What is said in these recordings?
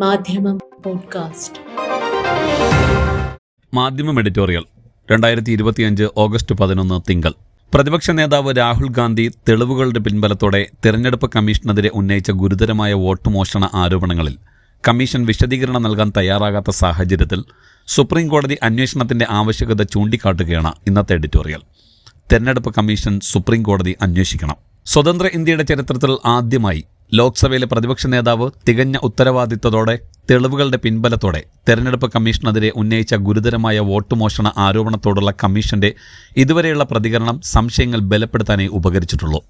മാധ്യമം പോഡ്കാസ്റ്റ്. മാധ്യമം എഡിറ്റോറിയൽ രണ്ടായിരത്തി ഇരുപത്തിയഞ്ച് ഓഗസ്റ്റ് പതിനൊന്ന് തിങ്കൾ. പ്രതിപക്ഷ നേതാവ് രാഹുൽ ഗാന്ധി തെളിവുകളുടെ പിൻബലത്തോടെ തെരഞ്ഞെടുപ്പ് കമ്മീഷനെതിരെ ഉന്നയിച്ച ഗുരുതരമായ വോട്ട് മോഷണ ആരോപണങ്ങളിൽ കമ്മീഷൻ വിശദീകരണം നൽകാൻ തയ്യാറാകാത്ത സാഹചര്യത്തിൽ സുപ്രീം കോടതി അന്വേഷണത്തിന്റെ ആവശ്യകത ചൂണ്ടിക്കാട്ടുകയാണ് ഇന്നത്തെ എഡിറ്റോറിയൽ. തെരഞ്ഞെടുപ്പ് കമ്മീഷൻ സുപ്രീം കോടതി അന്വേഷിക്കണം. സ്വതന്ത്ര ഇന്ത്യയുടെ ചരിത്രത്തിൽ ആദ്യമായി ലോക്സഭയിലെ പ്രതിപക്ഷ നേതാവ് തികഞ്ഞ ഉത്തരവാദിത്തത്തോടെ തെളിവുകളുടെ പിൻബലത്തോടെ തെരഞ്ഞെടുപ്പ് കമ്മീഷനെതിരെ ഉന്നയിച്ച ഗുരുതരമായ വോട്ട് മോഷണ ആരോപണത്തോടുള്ള കമ്മീഷന്റെ ഇതുവരെയുള്ള പ്രതികരണം സംശയങ്ങൾ ബലപ്പെടുത്താനേ ഉപകരിച്ചിട്ടുള്ളൂ.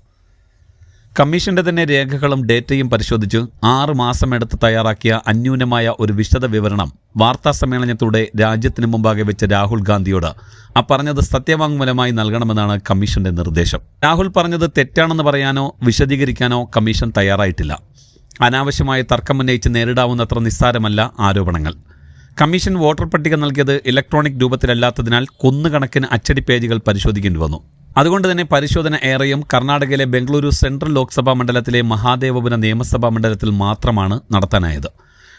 കമ്മീഷന്റെ തന്നെ രേഖകളും ഡേറ്റയും പരിശോധിച്ച് ആറ് മാസമെടുത്ത് തയ്യാറാക്കിയ അന്യൂനമായ ഒരു വിശദ വിവരണം വാർത്താ സമ്മേളനത്തിലൂടെ രാജ്യത്തിന് മുമ്പാകെ വെച്ച രാഹുൽ ഗാന്ധിയോട് ആ പറഞ്ഞത് സത്യവാങ്മൂലമായി നൽകണമെന്നാണ് കമ്മീഷന്റെ നിർദ്ദേശം. രാഹുൽ പറഞ്ഞത് തെറ്റാണെന്ന് പറയാനോ വിശദീകരിക്കാനോ കമ്മീഷൻ തയ്യാറായിട്ടില്ല. അനാവശ്യമായ തർക്കമുന്നയിച്ച് നേരിടാവുന്നത്ര നിസ്സാരമല്ല ആരോപണങ്ങൾ. കമ്മീഷൻ വോട്ടർ പട്ടിക നൽകിയത് ഇലക്ട്രോണിക് രൂപത്തിലല്ലാത്തതിനാൽ കുന്നുകണക്കിന് അച്ചടി പേജുകൾ പരിശോധിക്കേണ്ടി വന്നു. അതുകൊണ്ട് തന്നെ പരിശോധന ഏറെയും കർണാടകയിലെ ബംഗളൂരു സെൻട്രൽ ലോക്സഭാ മണ്ഡലത്തിലെ മഹാദേവപുര നിയമസഭാ മണ്ഡലത്തിൽ മാത്രമാണ് നടത്താനായത്.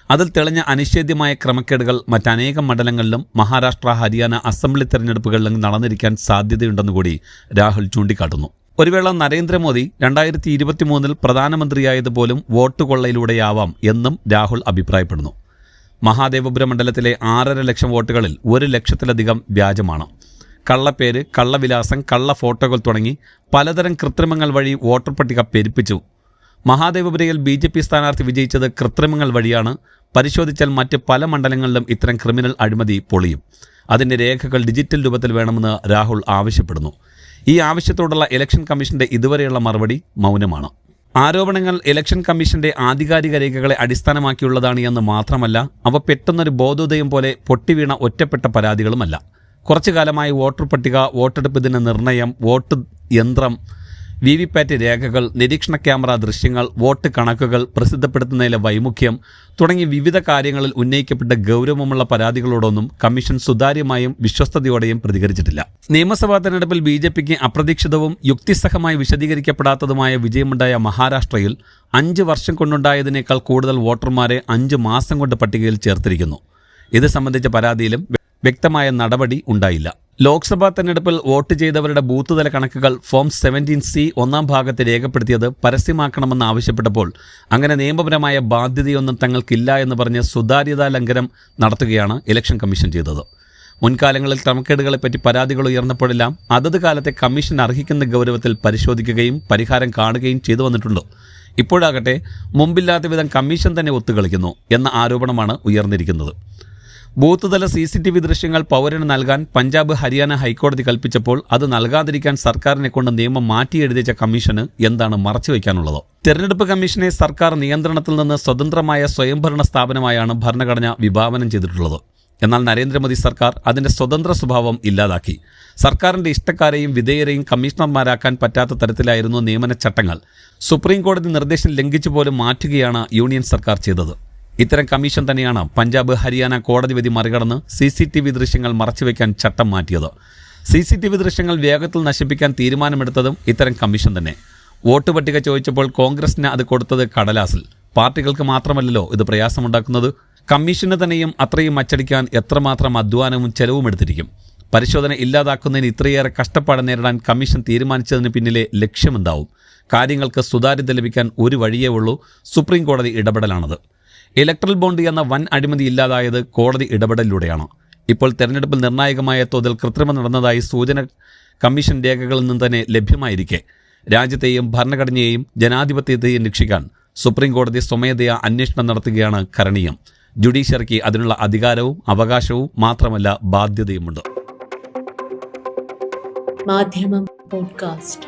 അതിൽ തെളിഞ്ഞ അനിഷേധ്യമായ ക്രമക്കേടുകൾ മറ്റനേകം മണ്ഡലങ്ങളിലും മഹാരാഷ്ട്ര ഹരിയാന അസംബ്ലി തെരഞ്ഞെടുപ്പുകളിലും നടന്നിരിക്കാൻ സാധ്യതയുണ്ടെന്നുകൂടി രാഹുൽ ചൂണ്ടിക്കാട്ടുന്നു. ഒരു വേള നരേന്ദ്രമോദി രണ്ടായിരത്തി ഇരുപത്തിമൂന്നിൽ പ്രധാനമന്ത്രിയായത് പോലും വോട്ട് കൊള്ളയിലൂടെയാവാം എന്നും രാഹുൽ അഭിപ്രായപ്പെടുന്നു. മഹാദേവപുര മണ്ഡലത്തിലെ ആറര ലക്ഷം വോട്ടുകളിൽ ഒരു ലക്ഷത്തിലധികം വ്യാജമാണ്. കള്ളപ്പേര് കള്ളവിലാസം കള്ള ഫോട്ടോകൾ തുടങ്ങി പലതരം കൃത്രിമങ്ങൾ വഴി വോട്ടർ പട്ടിക പെരുപ്പിച്ചു. മഹാദേവപുരയിൽ ബി ജെ പി സ്ഥാനാർത്ഥി വിജയിച്ചത് കൃത്രിമങ്ങൾ വഴിയാണ്. പരിശോധിച്ചാൽ മറ്റ് പല മണ്ഡലങ്ങളിലും ഇത്തരം ക്രിമിനൽ അഴിമതി പൊളിയും. അതിന്റെ രേഖകൾ ഡിജിറ്റൽ രൂപത്തിൽ വേണമെന്ന് രാഹുൽ ആവശ്യപ്പെടുന്നു. ഈ ആവശ്യത്തോടുള്ള ഇലക്ഷൻ കമ്മീഷന്റെ ഇതുവരെയുള്ള മറുപടി മൗനമാണ്. ആരോപണങ്ങൾ ഇലക്ഷൻ കമ്മീഷന്റെ ആധികാരിക രേഖകളെ അടിസ്ഥാനമാക്കിയുള്ളതാണ് എന്ന് മാത്രമല്ല അവ പെട്ടെന്നൊരു ബോധോദയം പോലെ പൊട്ടിവീണ ഒറ്റപ്പെട്ട പരാതികളുമല്ല. കുറച്ചു കാലമായി വോട്ടർ പട്ടിക വോട്ടെടുപ്പ് ദിന നിർണയം വോട്ട് യന്ത്രം വി വി പാറ്റ് രേഖകൾ നിരീക്ഷണ ക്യാമറ ദൃശ്യങ്ങൾ വോട്ട് കണക്കുകൾ പ്രസിദ്ധപ്പെടുത്തുന്നതിലെ വൈമുഖ്യം തുടങ്ങി വിവിധ കാര്യങ്ങളിൽ ഉന്നയിക്കപ്പെട്ട ഗൗരവമുള്ള പരാതികളോടൊന്നും കമ്മീഷൻ സുതാര്യമായും വിശ്വസ്തയോടെയും പ്രതികരിച്ചിട്ടില്ല. നിയമസഭാ തെരഞ്ഞെടുപ്പിൽ ബി ജെ പിക്ക് അപ്രതീക്ഷിതവും യുക്തിസഹമായി വിശദീകരിക്കപ്പെടാത്തതുമായ വിജയമുണ്ടായ മഹാരാഷ്ട്രയിൽ അഞ്ച് വർഷം കൊണ്ടുണ്ടായതിനേക്കാൾ കൂടുതൽ വോട്ടർമാരെ അഞ്ച് മാസം കൊണ്ട് പട്ടികയിൽ ചേർത്തിരിക്കുന്നു. ഇത് സംബന്ധിച്ച പരാതിയിലും വ്യക്തമായ നടപടി ഉണ്ടായില്ല. ലോക്സഭാ തെരഞ്ഞെടുപ്പിൽ വോട്ട് ചെയ്തവരുടെ ബൂത്ത് തല കണക്കുകൾ ഫോം സെവന്റീൻ സി ഒന്നാം ഭാഗത്ത് രേഖപ്പെടുത്തിയത് പരസ്യമാക്കണമെന്ന് ആവശ്യപ്പെട്ടപ്പോൾ അങ്ങനെ നിയമപരമായ ബാധ്യതയൊന്നും തങ്ങൾക്കില്ല എന്ന് പറഞ്ഞ് സുതാര്യതാ ലംഘനം നടത്തുകയാണ് ഇലക്ഷൻ കമ്മീഷൻ ചെയ്തത്. മുൻകാലങ്ങളിൽ ക്രമക്കേടുകളെപ്പറ്റി പരാതികൾ ഉയർന്നപ്പോഴെല്ലാം അതത് കാലത്തെ കമ്മീഷൻ അർഹിക്കുന്ന ഗൗരവത്തിൽ പരിശോധിക്കുകയും പരിഹാരം കാണുകയും ചെയ്തു വന്നിട്ടുണ്ട്. ഇപ്പോഴാകട്ടെ മുമ്പില്ലാത്ത വിധം കമ്മീഷൻ തന്നെ ഒത്തുകളിക്കുന്നു എന്ന ആരോപണമാണ് ഉയർന്നിരിക്കുന്നത്. ബൂത്ത് തല സി സി ടി വി ദൃശ്യങ്ങൾ പൗരന് നൽകാൻ പഞ്ചാബ് ഹരിയാന ഹൈക്കോടതി കൽപ്പിച്ചപ്പോൾ അത് നൽകാതിരിക്കാൻ സർക്കാരിനെ കൊണ്ട് നിയമം മാറ്റിയെഴുതിച്ച കമ്മീഷന് എന്താണ് മറച്ചുവെക്കാനുള്ളത് തെരഞ്ഞെടുപ്പ് കമ്മീഷനെ സർക്കാർ നിയന്ത്രണത്തിൽ നിന്ന് സ്വതന്ത്രമായ സ്വയംഭരണ സ്ഥാപനമായാണ് ഭരണഘടന വിഭാവനം ചെയ്തിട്ടുള്ളത്. എന്നാൽ നരേന്ദ്രമോദി സർക്കാർ അതിന്റെ സ്വതന്ത്ര സ്വഭാവം ഇല്ലാതാക്കി. സർക്കാരിന്റെ ഇഷ്ടക്കാരെയും വിധേയരെയും കമ്മീഷണർമാരാക്കാൻ പറ്റാത്ത തരത്തിലായിരുന്നു നിയമന ചട്ടങ്ങൾ സുപ്രീം കോടതി നിർദ്ദേശം ലംഘിച്ചു പോലും മാറ്റുകയാണ് യൂണിയൻ സർക്കാർ ചെയ്തത്. ഇത്തരം കമ്മീഷൻ തന്നെയാണ് പഞ്ചാബ് ഹരിയാന കോടതി വിധി മറികടന്ന് സി സി ടി വി ദൃശ്യങ്ങൾ മറച്ചുവെക്കാൻ ചട്ടം മാറ്റിയത്. സി സി ടി വി ദൃശ്യങ്ങൾ വേഗത്തിൽ നശിപ്പിക്കാൻ തീരുമാനമെടുത്തതും ഇത്തരം കമ്മീഷൻ തന്നെ. വോട്ട് പട്ടിക ചോദിച്ചപ്പോൾ കോൺഗ്രസിന് അത് കൊടുത്തത് കടലാസിൽ. പാർട്ടികൾക്ക് മാത്രമല്ലല്ലോ ഇത് പ്രയാസമുണ്ടാക്കുന്നത്. കമ്മീഷന് തന്നെയും അത്രയും അച്ചടിക്കാൻ എത്രമാത്രം അധ്വാനവും ചെലവും എടുത്തിരിക്കും. പരിശോധന ഇല്ലാതാക്കുന്നതിന് ഇത്രയേറെ കഷ്ടപ്പാട് നേരിടാൻ കമ്മീഷൻ തീരുമാനിച്ചതിന് പിന്നിലെ ലക്ഷ്യമെന്താവും? കാര്യങ്ങൾക്ക് സുതാര്യത ലഭിക്കാൻ ഒരു വഴിയേ ഉള്ളൂ. സുപ്രീം കോടതി ഇടപെടലാണത്. ഇലക്ട്രൽ ബോണ്ട് എന്ന വൻ അഴിമതി ഇല്ലാതായത് കോടതി ഇടപെടലിലൂടെയാണ്. ഇപ്പോൾ തെരഞ്ഞെടുപ്പിൽ നിർണായകമായ തോതിൽ കൃത്രിമം നടന്നതായി സൂചന കമ്മീഷൻ രേഖകളിൽ നിന്ന് തന്നെ ലഭ്യമായിരിക്കെ. രാജ്യത്തെയും ഭരണഘടനയെയും ജനാധിപത്യത്തെയും രക്ഷിക്കാൻ സുപ്രീം കോടതി സ്വമേധയാ അന്വേഷണം നടത്തുകയാണ് കരണീയം. ജുഡീഷ്യറിക്ക് അതിനുള്ള അധികാരവും അവകാശവും മാത്രമല്ല ബാധ്യതയുമുണ്ട്. മാധ്യമം പോഡ്കാസ്റ്റ്.